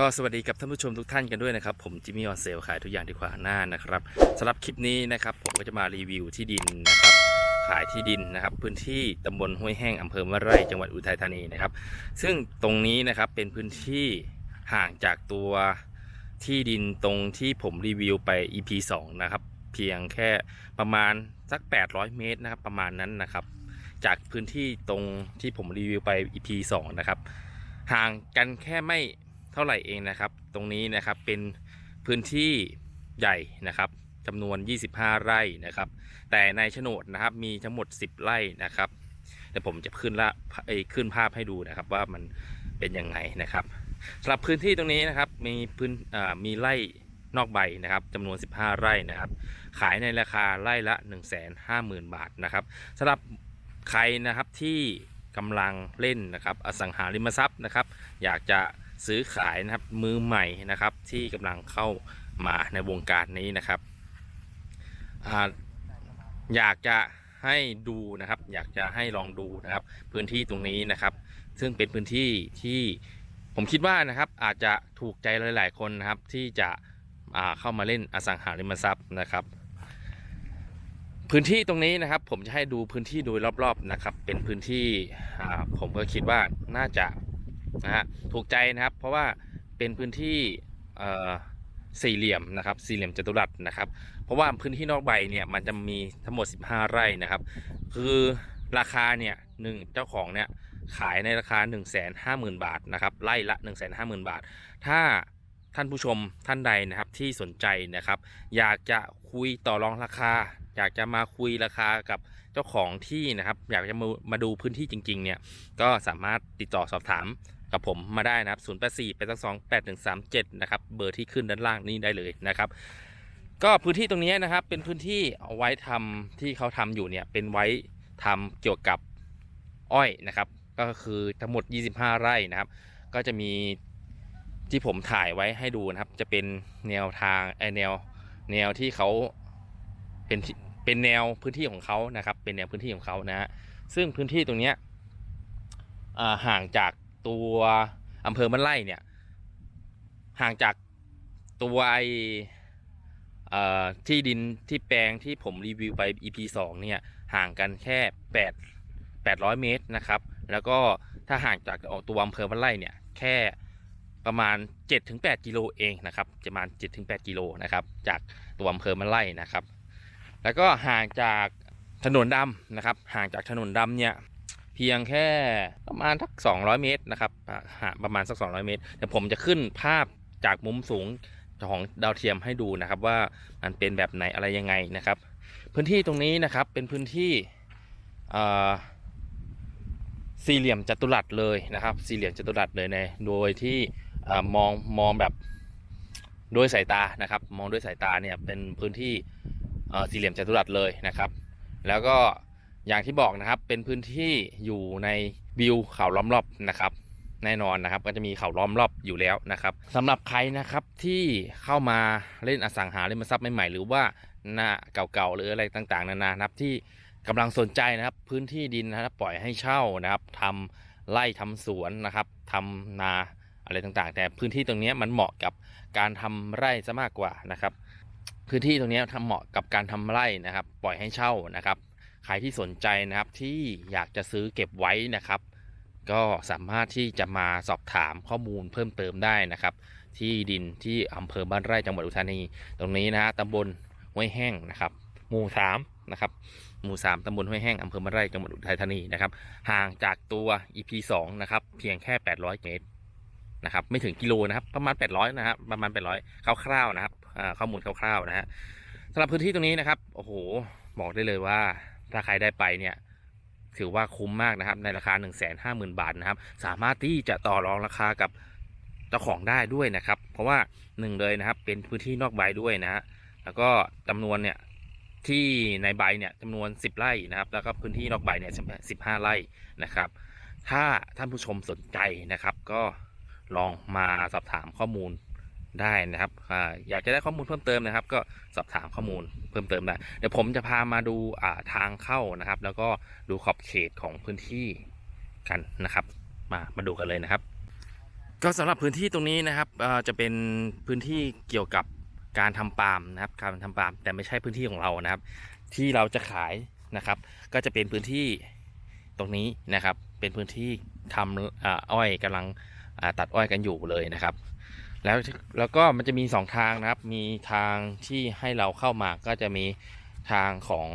ก็สวัสดีกับท่านผู้ชมทุกท่านกันด้วยนะครับ ผมจิมมี่ออนเซลขายทุกอย่างที่ขวางหน้านะครับสำหรับคลิปนี้นะครับ ผมก็จะมารีวิวที่ดินนะครับ ขายที่ดินนะครับ พื้นที่ตำบลห้วยแห้งอำเภอมะไร่จังหวัดอุทัยธานีนะครับ ซึ่งตรงนี้นะครับเป็นพื้นที่ห่างจากตัวที่ดินตรงที่ผมรีวิวไป EP 2 นะครับ เพียงแค่ประมาณสัก 800 เมตรนะครับ ประมาณนั้นนะครับ จากพื้นที่ตรงที่ผมรีวิวไป EP 2 นะครับ ห่างกันแค่ไม่ เท่าไหร่เองนะครับ ตรงนี้นะครับเป็นพื้นที่ใหญ่นะครับจำนวน 25 ไร่นะครับ แต่ในโฉนดนะครับมีทั้งหมด 10 ไร่นะครับเดี๋ยวผมจะขึ้นละขึ้นภาพให้ดูนะครับว่ามันเป็นยังไงนะครับสำหรับพื้นที่ตรงนี้นะครับมีพื้นมีไร่นอกใบนะครับจำนวน 15 ไร่นะครับ ขายในราคาไร่ละ 150,000 บาทนะครับสำหรับใครนะครับที่กำลังเล่นนะครับอสังหาริมทรัพย์นะครับ อยากจะ ซื้อขายนะครับมือใหม่นะครับ ที่กำลังเข้ามาในวงการนี้นะครับออยากจะให้ดูนะครับ อยากจะให้ลองดูนะครับ พื้นที่ตรงนี้นะครับ ซึ่งเป็นพื้นที่ที่ผมคิดว่านะครับอาจจะถูกใจหลาย ๆ คนนะครับที่จะเข้ามาเล่นอสังหาริมทรัพย์นะครับ พื้นที่ตรงนี้นะครับ ผมจะให้ดูพื้นที่โดยรอบ ๆ นะครับ เป็นพื้นที่ผมก็คิดว่าน่าจะ นะฮะถูกใจนะครับ เพราะว่าเป็นพื้นที่สี่เหลี่ยมนะครับสี่เหลี่ยมจัตุรัสนะครับ เพราะว่าพื้นที่นอกใบเนี่ยมันจะมีทั้งหมด 15 ไร่นะครับ คือราคาเนี่ยหนึ่งเจ้าของเนี่ยขายในราคา 1 5 0 0 0 0 บาทนะครับไร่ละ 1 5 0 0 0 0 บาท ถ้าท่านผู้ชมท่านใดนะครับที่สนใจนะครับ อยากจะคุยต่อรองราคา อยากจะมาคุยราคากับเจ้าของที่นะครับ อยากจะมามาดูพื้นที่จริง ๆ เนี่ยก็สามารถติดต่อสอบถาม กับผมมาได้นะครับ0 8 4 8 2 8 1 3 7นะครับเบอร์ที่ขึ้นด้านล่างนี้ได้เลยนะครับก็พื้นที่ตรงนี้นะครับเป็นพื้นที่เอาไว้ทำที่เขาทำอยู่เนี่ยเป็นไว้ทำเกี่ยวกับอ้อยนะครับ ก็คือทั้งหมด 25 ไร่นะครับ ก็จะมีที่ผมถ่ายไว้ให้ดูนะครับ จะเป็นแนวทางไอแนวแนวที่เขาเป็นที่เป็นแนวพื้นที่ของเขานะครับ เป็นแนวพื้นที่ของเขานะฮะซึ่งพื้นที่ตรงนี้อ่าห่างจาก ตัวอำเภอบ้านไร่เนี่ยห่างจากตัวไอที่ดินที่แปลงที่ผมรีวิวไป EP 2เนี่ยห่างกันแค่ 8 800 เมตรนะครับ แล้วก็ถ้าห่างจากตัวอำเภอบ้านไร่เนี่ยแค่ประมาณ 7-8 กิโลเองนะครับประมาณ 7-8 กิโลนะครับจากตัวอำเภอบ้านไร่นะครับ แล้วก็ห่างจากถนนดำนะครับห่างจากถนนดำเนี่ย พียงแค่ประมาณสัก200 เมตรนะครับหาประมาณสัก 200 เมตรเดี๋ยวผมจะขึ้นภาพจากมุมสูงของดาวเทียมให้ดูนะครับว่ามันเป็นแบบไหนอะไรยังไงนะครับ พื้นที่ตรงนี้นะครับเป็นพื้นที่เอ่อสี่เหลี่ยมจัตุรัสเลยนะครับ สี่เหลี่ยมจัตุรัสเลยในโดยที่มองมองแบบโดยสายตานะครับ มองด้วยสายตาเนี่ยเป็นพื้นที่เอ่อสี่เหลี่ยมจัตุรัสเลยนะครับ แล้วก็ อย่างที่บอกนะครับเป็นพื้นที่อยู่ในวิวเขาล้อมรอบนะครับ แน่นอนนะครับ ก็จะมีเขาล้อมรอบอยู่แล้วนะครับสำหรับใครนะครับที่เข้ามาเล่นอสังหาริมทรัพย์ใหม่ๆหรือว่าหน้าเก่าๆหรืออะไรต่างๆ นานานะครับที่กำลังสนใจนะครับ พื้นที่ดินนะครับปล่อยให้เช่านะครับทำไร่ทำสวนนะครับทำนาอะไรต่างๆ แต่พื้นที่ตรงนี้มันเหมาะกับการทำไร่ซะมากกว่านะครับ พื้นที่ตรงนี้ทำเหมาะกับการทำไร่นะครับ ปล่อยให้เช่านะครับ ใครที่สนใจนะครับที่อยากจะซื้อเก็บไว้นะครับ ก็สามารถที่จะมาสอบถามข้อมูลเพิ่มเติมได้นะครับ ที่ดินที่อำเภอบ้านไร่จังหวัดอุทัยธานีตรงนี้นะฮะตำบลห้วยแห้งนะครับ หมู่สามนะครับหมู่สามตำบลห้วยแห้ง อำเภอบ้านไร่ จังหวัดอุทัยธานี นะครับ ห่างจากตัว EP 2 นะครับ เพียงแค่ 800 เมตร นะครับ ไม่ถึงกิโลนะครับ ประมาณ 800 นะครับ ประมาณ 800 คร่าวๆ นะครับข้อมูลคร่าวๆ นะฮะสำหรับพื้นที่ตรงนี้นะครับ โอ้โห บอกได้เลยว่า ถ้าใครได้ไปเนี่ยถือว่าคุ้มมากนะครับในราคา 1 5 0 0 0 0 บาทนะครับ สามารถที่จะต่อรองราคากับเจ้าของได้ด้วยนะครับ เพราะว่าหนึ่งเลยนะครับ เป็นพื้นที่นอกใบด้วยนะฮะแล้วก็จำนวนเนี่ยที่ในใบเนี่ยจำนวน 10 ไร่นะครับ แล้วก็พื้นที่นอกใบเนี่ย15ไร่นะครับ ถ้าท่านผู้ชมสนใจนะครับ ก็ลองมาสอบถามข้อมูล ได้นะครับออยากจะได้ข้อมูลเพิ่มเติมนะครับ ก็สอบถามข้อมูลเพิ่มเติมได้เดี๋ยวผมจะพามาดูาทางเข้านะครับ แล้วก็ดูขอบเขตของพื้นที่กันนะครับ มามาดูกันเลยนะครับ ก็สำหรับพื้นที่ตรงนี้นะครับจะเป็นพื้นที่เกี่ยวกับการทำปาล์มนะครับ การทำปาล์มแต่ไม่ใช่พื้นที่ของเรานะครับ ที่เราจะขายนะครับ ก็จะเป็นพื้นที่ตรงนี้นะครับ เป็นพื้นที่ทำอ่าอ้อยกำลังตัดอ้อยกันอยู่เลยนะครับ แล้วแล้วก็มันจะมีสองทางนะครับ มีทางที่ให้เราเข้ามาก็จะมีทางของ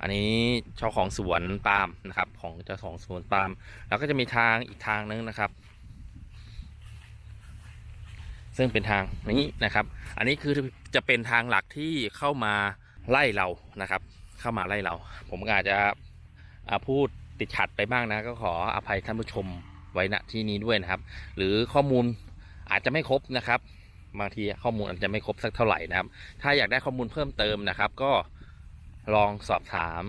อันนี้เจ้าของสวนปาล์มนะครับ ของเจ้าของสวนปาล์มแล้วก็จะมีทางอีกทางนึงนะครับ ซึ่งเป็นทางนี้นะครับ อันนี้คือจะเป็นทางหลักที่เข้ามาไล่เรานะครับ เข้ามาไล่เรา ผมอาจจะพูดติดขัดไปบ้างนะ ก็ขออภัยท่านผู้ชมไว้ณที่นี้ด้วยนะครับ หรือข้อมูล อาจจะไม่ครบนะครับ บางทีข้อมูลอาจจะไม่ครบสักเท่าไหร่นะครับ ถ้าอยากได้ข้อมูลเพิ่มเติมนะครับ ก็ลองสอบถาม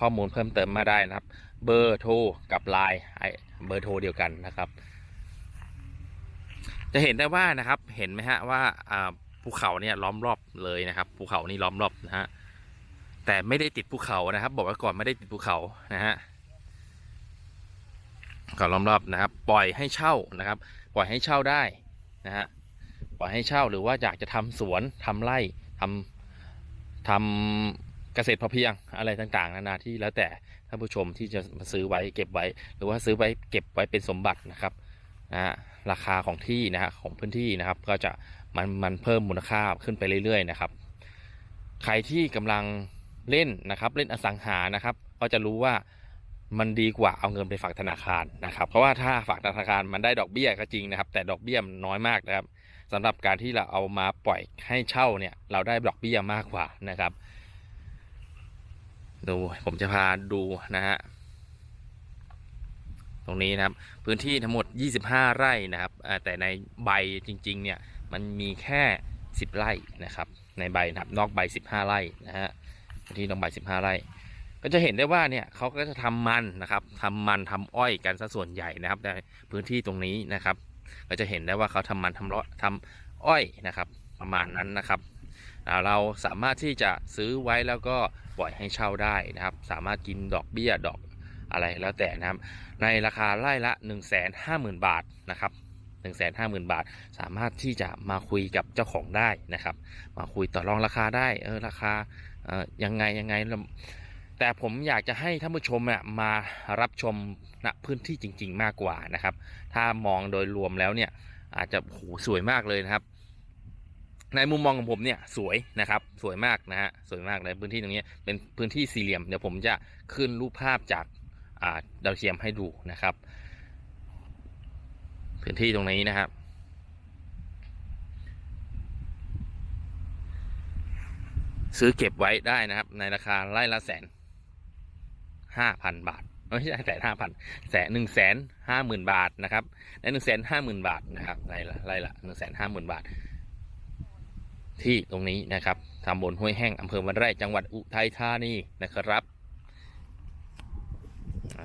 ข้อมูลเพิ่มเติมมาได้นะครับ เบอร์โทรกับไลน์ไอเบอร์โทรเดียวกันนะครับ จะเห็นได้ว่านะครับเห็นไหมฮะว่าอ่าภูเขาเนี่ยล้อมรอบเลยนะครับภูเขานี่ล้อมรอบนะฮะแต่ไม่ได้ติดภูเขานะครับ บอกไว้ก่อนไม่ได้ติดภูเขานะฮะก็ล้อมรอบนะครับ ปล่อยให้เช่านะครับ ปล่อยให้เช่าได้ นะฮะปล่อยให้เช่าหรือว่าอยากจะทำสวนทำไร่ทำทำเกษตรพอเพียงอะไรต่างๆนานาที่แล้วแต่ท่านผู้ชมที่จะมาซื้อไว้เก็บไว้ หรือว่าซื้อไว้เก็บไว้เป็นสมบัตินะครับนะฮะราคาของที่นะฮะของพื้นที่นะครับ ก็จะมันมันเพิ่มมูลค่าขึ้นไปเรื่อยๆนะครับ ใครที่กำลังเล่นนะครับ เล่นอสังหานะครับ ก็จะรู้ว่า มันดีกว่าเอาเงินไปฝากธนาคารนะครับ เพราะว่าถ้าฝากธนาคารมันได้ดอกเบี้ยก็จริงนะครับ แต่ดอกเบี้ยมันน้อยมากนะครับสำหรับการที่เราเอามาปล่อยให้เช่าเนี่ย เราได้ดอกเบี้ยมากกว่านะครับ ดูผมจะพาดูนะฮะตรงนี้นะครับพื้นที่ทั้งหมด 25 ไร่นะครับแต่ในใบจริงๆเนี่ยมันมีแค่ 10 ไร่นะครับ ในใบนะครับนอกใบ 15 ไร่นะฮะพื้นที่นอกใบ 15 ไร่ ก็จะเห็นได้ว่าเนี่ยเขาก็จะทำมันนะครับทำมันทำอ้อยกันซะส่วนใหญ่นะครับในพื้นที่ตรงนี้นะครับ ก็จะเห็นได้ว่าเขาทำมันทำเลาะทำอ้อยนะครับ ประมาณนั้นนะครับเราสามารถที่จะซื้อไว้แล้วก็ปล่อยให้เช่าได้นะครับ สามารถกินดอกเบี้ยดอกอะไรแล้วแต่นะครับ ในราคาไร่ละ 1 5 0 0 0 0 บาทนะครับ1 5 0 0 0 0 บาท สามารถที่จะมาคุยกับเจ้าของได้นะครับ มาคุยต่อรองราคาได้เออราคาเออยังไงยังไง แต่ผมอยากจะให้ท่านผู้ชมอะมารับชมณพื้นที่จริง ๆ มากกว่านะครับ ถ้ามองโดยรวมแล้วเนี่ยอาจจะโหสวยมากเลยนะครับ ในมุมมองของผมเนี่ยสวยนะครับ สวยมากนะฮะสวยมากเลยพื้นที่ตรงนี้เป็นพื้นที่สี่เหลี่ยมเดี๋ยวผมจะขึ้นรูปภาพจากาดาวเทียมให้ดูนะครับ พื้นที่ตรงนี้นะครับซื้อเก็บไว้ได้นะครับ ในราคาไร่ละแสน ห้าพันบาทไม่ใช่แสนห้าพันแสนหนึ่งแสนห้าหมื่นบาทนะครับในหนึ่งแสนห้าหมื่นบาทนะครับไร่ละไร่ละหนึ่งแสนห้าหมื่นบาท ที่ตรงนี้นะครับตำบลห้วยแห้งอำเภอวันไร่จังหวัดอุทัยธานีนะครับ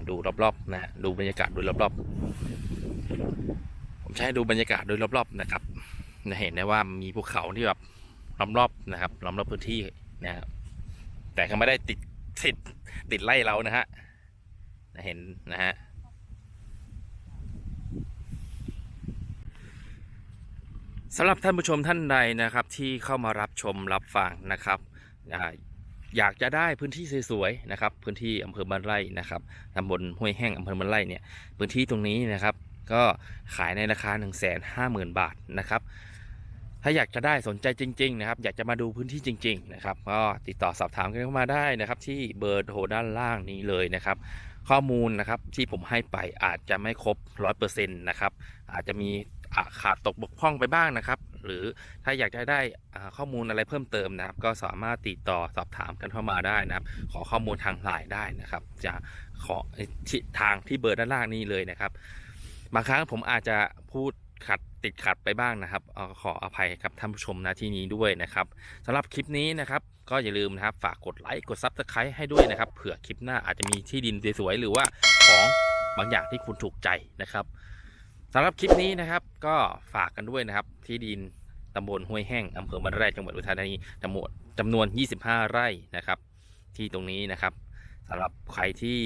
ดูรอบๆนะฮะดูบรรยากาศโดยรอบๆ ผมใช้ดูบรรยากาศโดยรอบๆนะครับจะเห็นได้ว่ามีภูเขาที่แบบล้อมรอบนะครับล้อมรอบพื้นที่นะครับแต่ก็ไม่ได้ติด ติดติดไล่เรานะฮะเห็นนะฮะสำหรับท่านผู้ชมท่านใดนะครับที่เข้ามารับชมรับฟังนะครับอยากจะได้พื้นที่สวยๆนะครับ พื้นที่อำเภอบ้านไร่นะครับตำบลห้วยแห้งอำเภอบ้านไร่เนี่ยพื้นที่ตรงนี้นะครับ ก็ขายในราคา 1 5 0 0 0 0 บาทนะครับ ถ้าอยากจะได้สนใจจริงๆนะครับอยากจะมาดูพื้นที่จริง ๆ นะครับ ก็ติดต่อสอบถามกันเข้ามาได้นะครับ ที่เบอร์โทรด้านล่างนี้เลยนะครับ ข้อมูลนะครับที่ผมให้ไปอาจจะไม่ครบ100%นต์นะครับอาจจะมีขาดตกบกพร่องไปบ้างนะครับ หรือถ้าอยากจะได้ข้อมูลอะไรเพิ่มเติมนะครับ ก็สามารถติดต่อสอบถามกันเข้ามาได้นะครับ ขอข้อมูลทางไลน์ได้นะครับ จะขอทางที่เบอร์ด้านล่างนี้เลยนะครับบางครั้งผมอาจจะพูด ขัดติดขัดไปบ้างนะครับอขออภัยกับท่านผู้ชมนะที่นี้ด้วยนะครับสำหรับคลิปนี้นะครับ ก็อย่าลืมนะครับฝากกดไลค์กดซับสไครต์ให้ด้วยนะครับเผื่อคลิปหน้าอาจจะมีที่ดินสวยๆหรือว่าของบางอย่างที่คุณถูกใจนะครับสำหรับคลิปนี้นะครับ ก็ฝากกันด้วยนะครับที่ดินตำบลห้วยแห้งอำเภอบ้านไร่จังหวัดอุทัยธานีจำนวนจำนวน 25 ไร่นะครับ ที่ตรงนี้นะครับสำหรับใครที่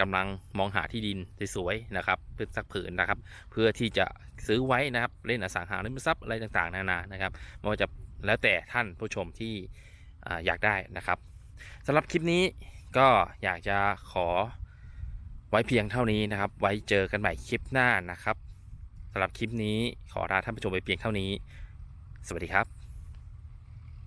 กำลังมองหาที่ดินสวยๆนะครับเพื่อสักผืนนะครับ เพื่อที่จะซื้อไว้นะครับเล่นอสังหาริมทรัพย์อะไรต่างๆ นานานะครับไม่ว่าจะแล้วแต่ท่านผู้ชมที่ออยากได้นะครับสำหรับคลิปนี้ก็อยากจะขอไว้เพียงเท่านี้นะครับ ไว้เจอกันใหม่คลิปหน้านะครับสำหรับคลิปนี้ขอลาท่านผู้ชมไปเพียงเท่านี้ สวัสดีครับ